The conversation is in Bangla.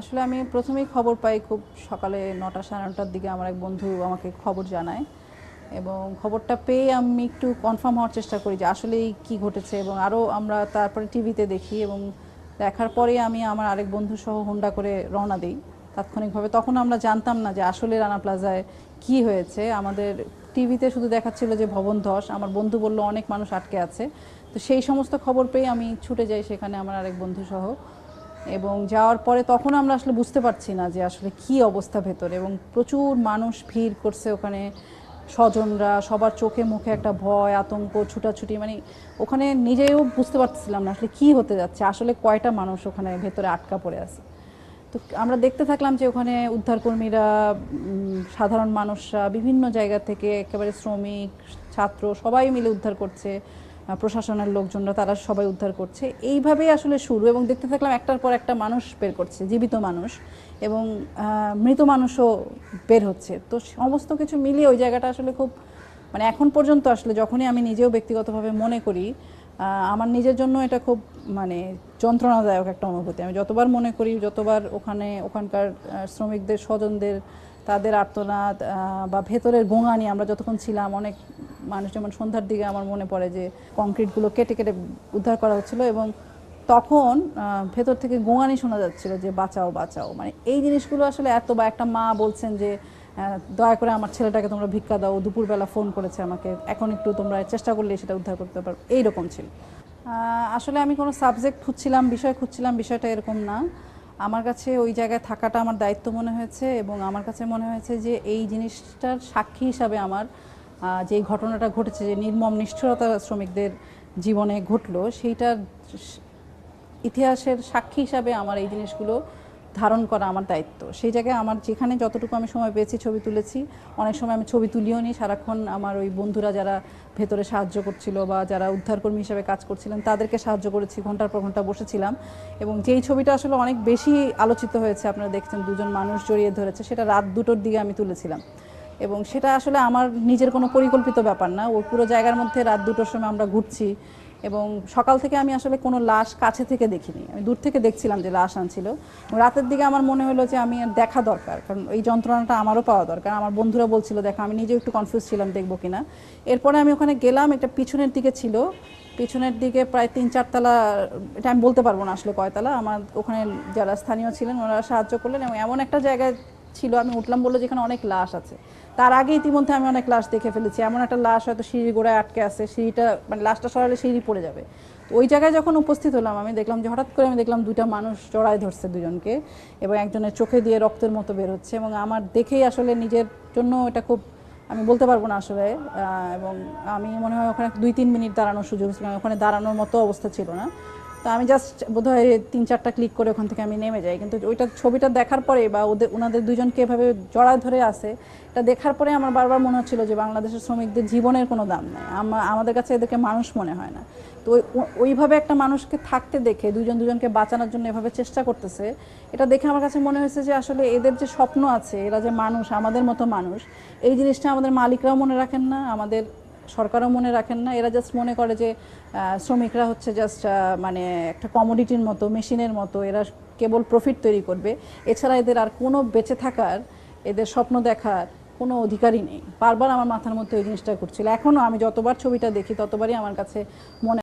আসলে আমি প্রথমেই খবর পাই খুব সকালে নটা সাড়ে নটার দিকে আমার এক বন্ধু আমাকে খবর জানায়। এবং খবরটা পেয়ে আমি একটু কনফার্ম হওয়ার চেষ্টা করি যে আসলেই কি ঘটেছে এবং আরও আমরা তারপরে টিভিতে দেখি এবং দেখার পরে আমি আমার আরেক বন্ধু সহ হোন্ডা করে রওনা দিই। তাৎক্ষণিকভাবে তখন আমরা জানতাম না যে আসলে রানা প্লাজায় কি হয়েছে। আমাদের টিভিতে শুধু দেখাচ্ছিল যে ভবন ধস, আমার বন্ধু বলল অনেক মানুষ আটকে আছে। তো সেই সমস্ত খবর পেয়ে আমি ছুটে যাই সেখানে আমার আরেক বন্ধু সহ। এবং যাওয়ার পরে তখন আমরা আসলে বুঝতে পারছি না যে আসলে কি অবস্থা ভেতরে এবং প্রচুর মানুষ ভিড় করছে ওখানে। স্বজনরা, সবার চোখে মুখে একটা ভয়, আতঙ্ক, ছুটাছুটি মানে ওখানে নিজেও বুঝতে পারছিলাম না আসলে কি হতে যাচ্ছে। আসলে কয়টা মানুষ ওখানে ভেতরে আটকা পড়ে আছে? তো আমরা দেখতে থাকলাম যে ওখানে উদ্ধারকর্মীরা সাধারণ মানুষরা বিভিন্ন জায়গা থেকে একেবারে শ্রমিক, ছাত্র সবাই মিলে উদ্ধার করছে। প্রশাসনের লোকজনরা তারা সবাই উদ্ধার করছে। এইভাবেই আসলে শুরু এবং দেখতে থাকলাম একটার পর একটা মানুষ বের করছে, জীবিত মানুষ এবং মৃত মানুষও বের হচ্ছে। তো সমস্ত কিছু মিলিয়ে ওই জায়গাটা আসলে খুব মানে এখন পর্যন্ত আসলে যখনই আমি নিজেও ব্যক্তিগতভাবে মনে করি আমার নিজের জন্য এটা খুব মানে যন্ত্রণাদায়ক একটা অনুভূতি। আমি যতবার মনে করি, যতবার ওখানে, ওখানকার শ্রমিকদের, স্বজনদের তাদের আর্তনাদ বা ভেতরের গোঙানি আমরা যতক্ষণ ছিলাম, অনেক মানুষ যেমন সন্ধ্যার দিকে আমার মনে পড়ে যে কংক্রিটগুলো কেটে কেটে উদ্ধার করা হচ্ছিল এবং তখন ভেতর থেকে গোঙানি শোনা যাচ্ছিল যে বাঁচাও বাঁচাও। মানে এই জিনিসগুলো আসলে এত বা একটা মা বলছেন যে দয়া করে আমার ছেলেটাকে তোমরা ভিক্ষা দাও দুপুরবেলা ফোন করেছে আমাকে, এখন একটু তোমরা চেষ্টা করলে সেটা উদ্ধার করতে পারো। এইরকম ছিল। আসলে আমি কোনো সাবজেক্ট খুঁজছিলাম, বিষয় খুঁজছিলাম, বিষয়টা এরকম না। আমার কাছে ওই জায়গায় থাকাটা আমার দায়িত্ব মনে হয়েছে এবং আমার কাছে মনে হয়েছে যে এই জিনিসটার সাক্ষী হিসাবে আমার যে ঘটনাটা ঘটেছে, যে নির্মম নিষ্ঠুরতা শ্রমিকদের জীবনে ঘটলো, সেইটার ইতিহাসের সাক্ষী হিসাবে আমার এই জিনিসগুলো ধারণ করা আমার দায়িত্ব। সেই জায়গায় আমার যেখানে যতটুকু আমি সময় পেয়েছি ছবি তুলেছি, অনেক সময় আমি ছবি তুলিও নি। সারাক্ষণ আমার ওই বন্ধুরা যারা ভেতরে সাহায্য করছিল বা যারা উদ্ধারকর্মী হিসেবে কাজ করছিলেন, তাদেরকে সাহায্য করেছি, ঘণ্টার পর ঘণ্টা বসেছিলাম। এবং যেই ছবিটা আসলে অনেক বেশি আলোচিত হয়েছে, আপনারা দেখছেন দুজন মানুষ জড়িয়ে ধরেছে, সেটা রাত দুটোর দিকে আমি তুলেছিলাম। এবং সেটা আসলে আমার নিজের কোনো পরিকল্পিত ব্যাপার না। ওই পুরো জায়গার মধ্যে রাত দুটোর সময় আমরা ঘুরছি। এবং সকাল থেকে আমি আসলে কোনো লাশ কাছে থেকে দেখিনি। আমি দূর থেকে দেখছিলাম যে লাশ আনছিল। রাতের দিকে আমার মনে হলো যে আমি আর দেখা দরকার, কারণ এই যন্ত্রণাটা আমারও পাওয়া দরকার। আমার বন্ধুরা বলছিল, দেখো, আমি নিজেও একটু কনফিউজ ছিলাম, দেখব কিনা এরপরে আমি ওখানে গেলাম, এটা পিছনের দিকে ছিল। পিছনের দিকে প্রায় তিন চারতলা এটা আমি বলতে পারব না আসলে কয়তলা। আমার ওখানে যারা স্থানীয় ছিলেন, ওনারা সাহায্য করলেন এবং এমন একটা জায়গায় ছিল, আমি উঠলাম বলল যেখানে অনেক লাশ আছে। তার আগে ইতিমধ্যে আমি অনেক লাশ দেখে ফেলেছি। এমন একটা লাশ হয়তো সিঁড়ি গোড়ায় আটকে আছে, সিঁড়িটা মানে লাশটা সরালে সিঁড়ি পড়ে যাবে। তো ওই জায়গায় যখন উপস্থিত হলাম, আমি দেখলাম যে হঠাৎ করে আমি দেখলাম দুইটা মানুষ জড়ায় ধরছে দুজনকে এবং একজনের চোখে দিয়ে রক্তের মতো বের হচ্ছে এবং আমার দেখেই আসলে নিজের জন্য এটা খুব, আমি বলতে পারব না আসলে এবং আমি মনে হয় ওখানে দুই তিন মিনিট দাঁড়ানোর সুযোগ ছিল। ওখানে দাঁড়ানোর মতো অবস্থা ছিল না। তো আমি জাস্ট বোধহয় তিন চারটা ক্লিক করে ওখান থেকে আমি নেমে যাই। কিন্তু ওইটা ছবিটা দেখার পরে বা ওদের ওনাদের দুজনকে এভাবে জড়ায় ধরে আসে এটা দেখার পরে আমার বারবার মনে হচ্ছিল যে বাংলাদেশের শ্রমিকদের জীবনের কোনো দাম নাই। আমা- আমাদের কাছে এদেরকে মানুষ মনে হয় না। তো ওই ওইভাবে একটা মানুষকে থাকতে দেখে দুজন দুজনকে বাঁচানোর জন্য এভাবে চেষ্টা করতেছে, এটা দেখে আমার কাছে মনে হয়েছে যে আসলে এদের যে স্বপ্ন আছে, এরা যে মানুষ, আমাদের মতো মানুষ, এই জিনিসটা আমাদের মালিকরাও মনে রাখেন না, আমাদের সরকারও মনে রাখেন না। এরা জাস্ট মনে করে যে শ্রমিকরা হচ্ছে জাস্ট মানে একটা কমোডিটির মতো, মেশিনের মতো, এরা কেবল প্রফিট তৈরি করবে। এছাড়া এদের আর কোনো বেঁচে থাকার, এদের স্বপ্ন দেখার কোনো অধিকারই নেই। বারবার আমার মাথার মধ্যে ওই জিনিসটা ঘুরছিল। এখনও আমি যতবার ছবিটা দেখি, ততবারই আমার কাছে মনে